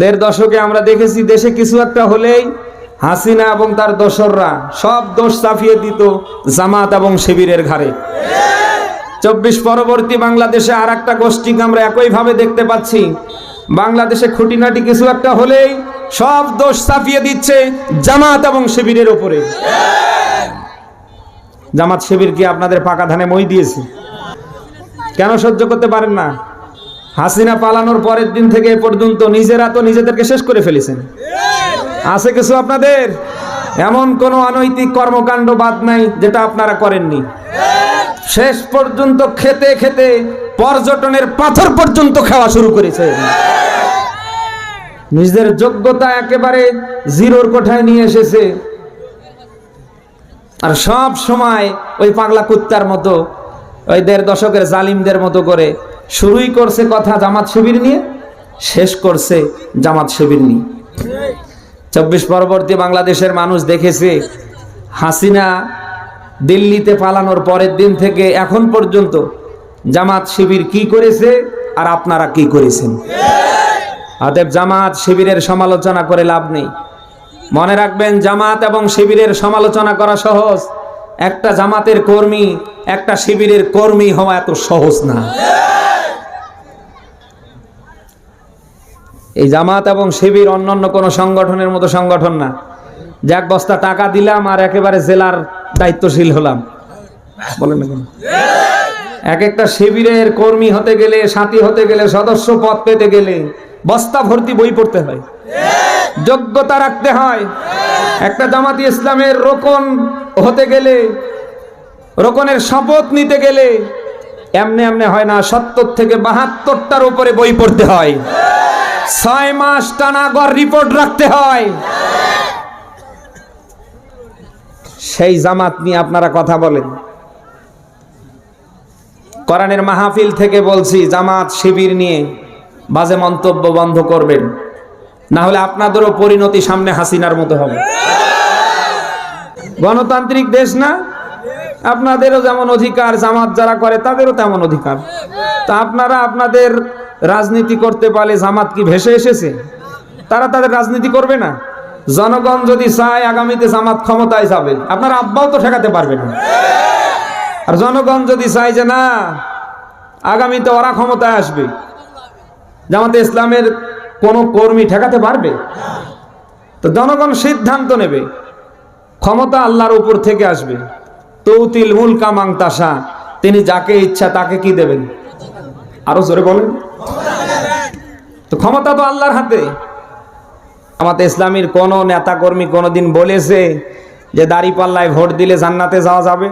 দেড় দশকে আমরা দেখেছি দেশে কিছু একটা হলেই হাসিনা এবং তার দোসররা সব দোষ চাপিয়ে দিত জামাত এবং শিবিরের ঘাড়ে। চব্বিশ পরবর্তী বাংলাদেশে আর একটা গোষ্ঠীকে আমরা একইভাবে দেখতে পাচ্ছি। বাংলাদেশে খুঁটিনাটি কিছু একটা হলেই সব দোষ চাপিয়ে দিচ্ছে জামাত এবং শিবিরের ওপরে জামাত শিবির কি আপনাদের পাকা ধানে মই দিয়েছে? কেন সহ্য করতে পারেন না? হাসিনা পালানোর পরের দিন থেকে পর্যন্ত নিজেরা তো নিজেদেরকে শেষ করে ফেলেছেন। আছে কিছু আপনাদের? এমন কোনো অনৈতিক কর্মকাণ্ড বাদ নাই যেটা আপনারা করেননি। শেষ পর্যন্ত খেতে খেতে পর্যটনের পাথর পর্যন্ত খাওয়া শুরু করেছে। নিজেদের যোগ্যতা একেবারে জিরোর কোঠায় নিয়ে এসেছে। আর সব সময় ওই পাগলা কুত্তার মতো, ওই দেড় দশকের জালিমদের মতো করে শুরুই করছে কথা জামাত শিবির নিয়ে, শেষ করছে জামাত শিবির নিয়ে। চব্বিশ পরবর্তী বাংলাদেশের মানুষ দেখেছে, হাসিনা দিল্লিতে পালানোর পরের দিন থেকে এখন পর্যন্ত জামাত শিবির কি করেছে আর আপনারা কি করেছেন? অতএব জামাত শিবিরের সমালোচনা করে লাভ নেই। মনে রাখবেন, জামাত এবং শিবিরের সমালোচনা করা সহজ। একটা জামাতের কর্মী, একটা শিবিরের কর্মী হওয়া এত সহজ না। এই জামাত এবং শিবির অন্যান্য কোনো সংগঠনের মতো সংগঠন না। যে এক বস্তা, টাকা দিলাম আর একেবারে জেলার দায়িত্বশীল হলাম। বলেন না কেন? এক একটা শিবিরের কর্মী হতে গেলে, সাথী হতে গেলে, সদস্য পদ পেতে গেলে বস্তা ভর্তি বই পড়তে হয়। যোগ্যতা রাখতে হয়। একটা জামাতি ইসলামের রোকন হতে গেলে, রোকনের শপথ নিতে গেলে এমনি এমনি হয় না, সত্তর থেকে বাহাত্তরটার উপরে বই পড়তে হয়। ছয় মাস টানা গড় রিপোর্ট রাখতে হয়। সেই জামাত নিয়ে আপনারা কথা বলেন। কোরআনের মাহফিল থেকে বলছি, জামাত শিবির নিয়ে বাজে মন্তব্য বন্ধ করবেন। না হলে আপনাদেরও পরিণতি সামনে হাসিনার মতো হবে। গণতান্ত্রিক দেশ না? আপনাদেরও যেমন অধিকার, জামাত যারা করে, তাদেরও তেমন অধিকার। তা আপনারা আপনাদের রাজনীতি করতে পারলে জামাত কি ভেসে এসেছে? তারা তাদের রাজনীতি করবে না। জনগণ যদি চায় আগামীতে জামাত ক্ষমতায় যাবে, আপনার আব্বাও তো ঠেকাতে পারবে না। আর জনগণ যদি চায় যে না, আগামীতে ওরা ক্ষমতায় আসবে, জামাতে ইসলামের কোন কর্মী ঠেকাতে পারবে? তো জনগণ সিদ্ধান্ত নেবে। ক্ষমতা আল্লাহর উপর থেকে আসবে। তৌতিল মুল কামাং তাসা তিনি যাকে ইচ্ছা তাকে কি দেবেন? আরও জোরে বলেন। তো ক্ষমতা তো আল্লাহর হাতে। আমাদের ইসলামীর কোন নেতা কর্মী কোনোদিন বলেছে যে দাড়ি পাল্লায় ভোট দিলে জান্নাতে যাওয়া যাবে?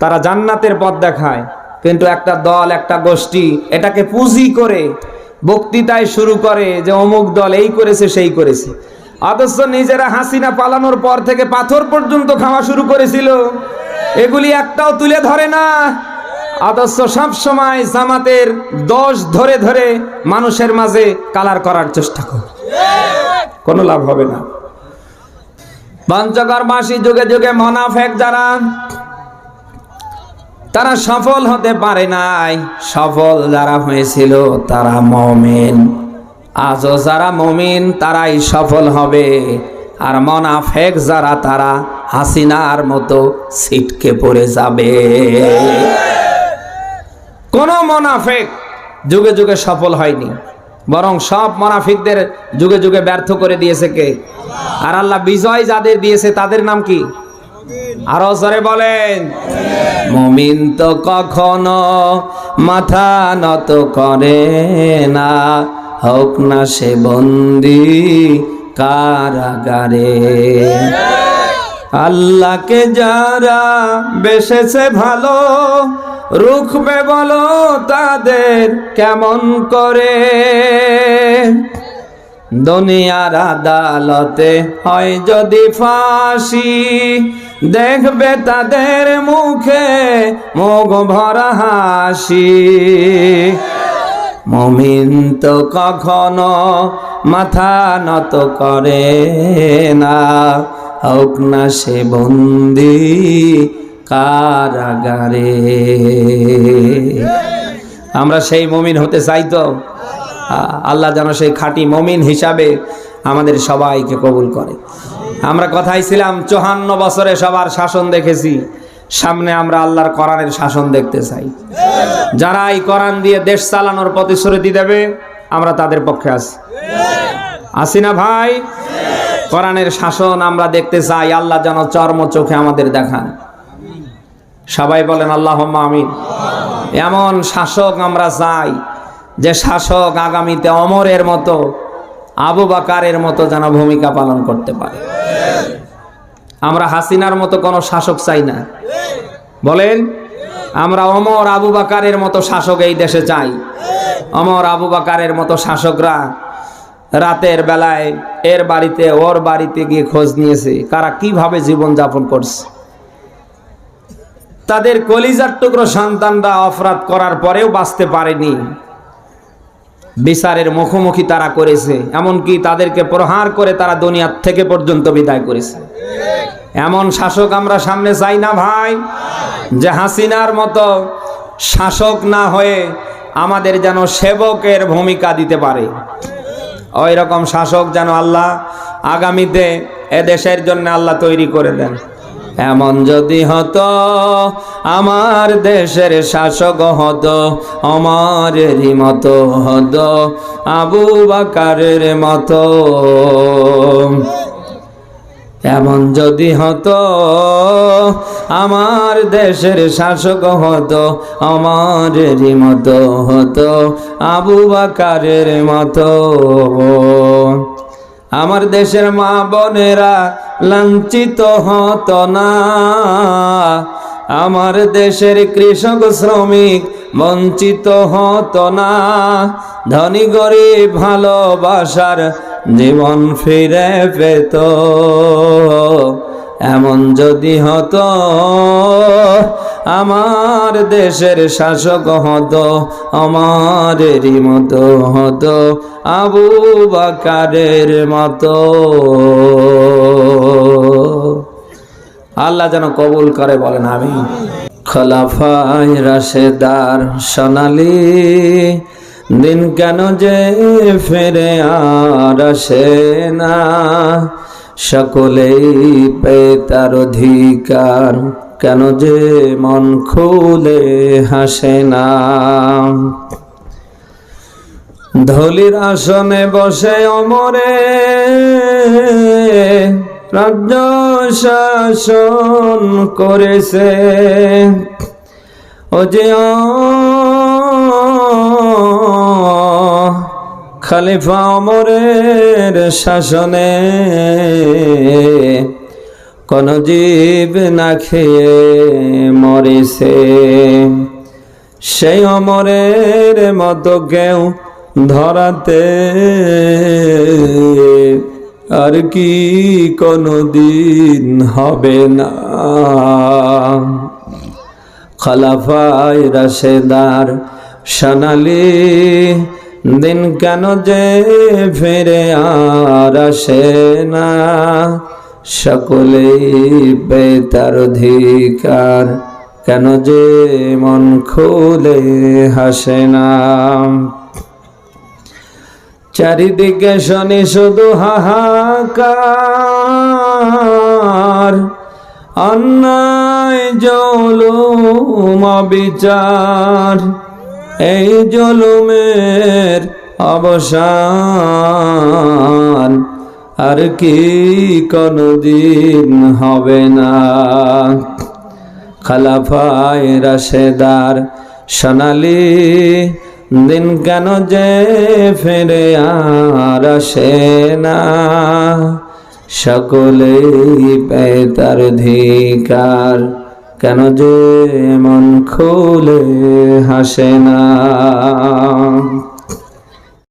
তারা জান্নাতের পথ দেখায়, কিন্তু একটা দল, একটা গোষ্ঠী এটাকে পুঁজি করে বক্তৃতায় শুরু করে যে অমুক দল এই করেছে, সেই করেছে। অথচ নিজেরা হাসিনা পালানোর পর থেকে পাথর পর্যন্ত খাওয়া শুরু করেছিল। এগুলি একটাও তুলে ধরে না। আদর্শ সব সময় জামাতের দোষ ধরে ধরে মানুষের মাঝে কালার করার চেষ্টা করে। কোনো লাভ হবে না। পঞ্চকর মাসি যুগে যুগে মনাফেক যারা তারা সফল হতে পারে নাই। সফল যারা হয়েছিল তারা মমিন। আজও যারা মমিন, তারাই সফল হবে। আর মনাফেক যারা, তারা হাসিনার মতো ছিটকে পড়ে যাবে। কোন মনাফেক যুগে যুগে সফল হয়নি। বরং সব মনাফিকদের যুগে যুগে ব্যর্থ করে দিয়েছে কে? আর আল্লাহ বিজয় যাদের দিয়েছে, তাদের নাম কি? আরও জোরে বলেন। মুমিন তো কখনো মাথা নত করে না। হোক না সে বন্দি কারাগারে। আল্লাহকে যারা বেসেছে ভালো, রুখবে বলো তাদের কেমন করে? দুনিয়ার আদালতে হয় যদি ফাঁসি দেখবে তাদের মুখে মুখ ভরা হাসি। মমিন তো কখনো মাথা নত করে না। হোক না সে বন্দি কারাগারে। আমরা সেই মমিন হতে চাই তো? আল্লাহ যেন সেই খাঁটি মমিন হিসাবে আমাদের সবাইকে কবুল করে। আমরা কথাই ছিলাম চুহান্ন বছরে সবার শাসন দেখেছি। সামনে আমরা আল্লাহর কোরআনের শাসন দেখতে চাই। যারা এই কোরআন দিয়ে দেশ চালানোর প্রতিশ্রুতি দেবে, আমরা তাদের পক্ষে আছি। আসি না ভাই? কোরআনের শাসন আমরা দেখতে চাই, আল্লাহ যেন চর্ম চোখে আমাদের দেখান। সবাই বলেন আল্লাহ আমিন। এমন শাসক আমরা চাই, যে শাসক আগামীতে অমরের মতো আবু বাকারের মতো যেন ভূমিকা পালন করতে পারে। আমরা হাসিনার মতো কোনো শাসক চাই না। বলেন, আমরা অমর আবু বাকারের মতো শাসক এই দেশে চাই। অমর আবু বাকারের মতো শাসকরা রাতের বেলায় এর বাড়িতে, ওর বাড়িতে গিয়ে খোঁজ নিয়েছে। কারা কীভাবে জীবন যাপন করছে? তাদের কলিজার টুকরো সন্তানরা অপরাধ করার পরেও বাঁচতে পারেনি। বিচারের মুখোমুখি তারা করেছে, এমনকি তাদেরকে প্রহার করে তারা দুনিয়ার থেকে পর্যন্ত বিদায় করেছে। এমন শাসক আমরা সামনে চাই না ভাই, যে হাসিনার মতো শাসক না হয়ে আমাদের যেন সেবকের ভূমিকা দিতে পারে। ওই রকম শাসক যেন আল্লাহ আগামীতে এদেশের জন্য আল্লাহ তৈরি করে দেন। এমন যদি হতো, আমার দেশের শাসক হতো আমারেরই মতো হতো, আবু বাকারের মতো। এমন যদি হতো, আমার দেশের শাসক হতো আমারেরই মতো হতো, আবু বাকারের মতো। আমার দেশের মা বোনেরা লাঞ্ছিত হত না। আমার দেশের কৃষক, শ্রমিক বঞ্চিত হত না। ধনী, গরিব ভালোবাসার জীবন ফিরে পেত। এমন যদি হতো, আমার দেশের শাসক হতো আমারেরই মতো হতো, আবু বাকারের মতো। আল্লাহ যেন কবুল করে বলেন আমি খলাফাই রাশেদার সোনালি, দিন কেন যে ফেরে আর আসে না? সকলেই পে তার অধিকার, কেন যে মন খুলে হাসে না? ধলির আসনে বসে অমরে রাজ্য শাসন করেছে। ও যে খালিফা অমরের শাসনে কোন জীব না খেয়ে মরেছে। সেই অমরের মতো কেউ ধরাতে আর কি কোনো দিন হবে না। খালাফাই রাশেদার সোনালি দিন কেন যে ফিরে আর আসে না? সকলেই বেতার অধিকার, কেন যে মন খুলে হাসে না? চারিদিকে শনি শুধু হাহাকার। অন্যায় জলুম বিচার এই জলুমের অবসান আর কি কোনদিন হবে না। খালাফায় রাশেদার সোনালি দিন কেন যে ফেরে আর আসে না। সকলেই পেতার ধিকার, কেন যে মন খুলে হাসে না।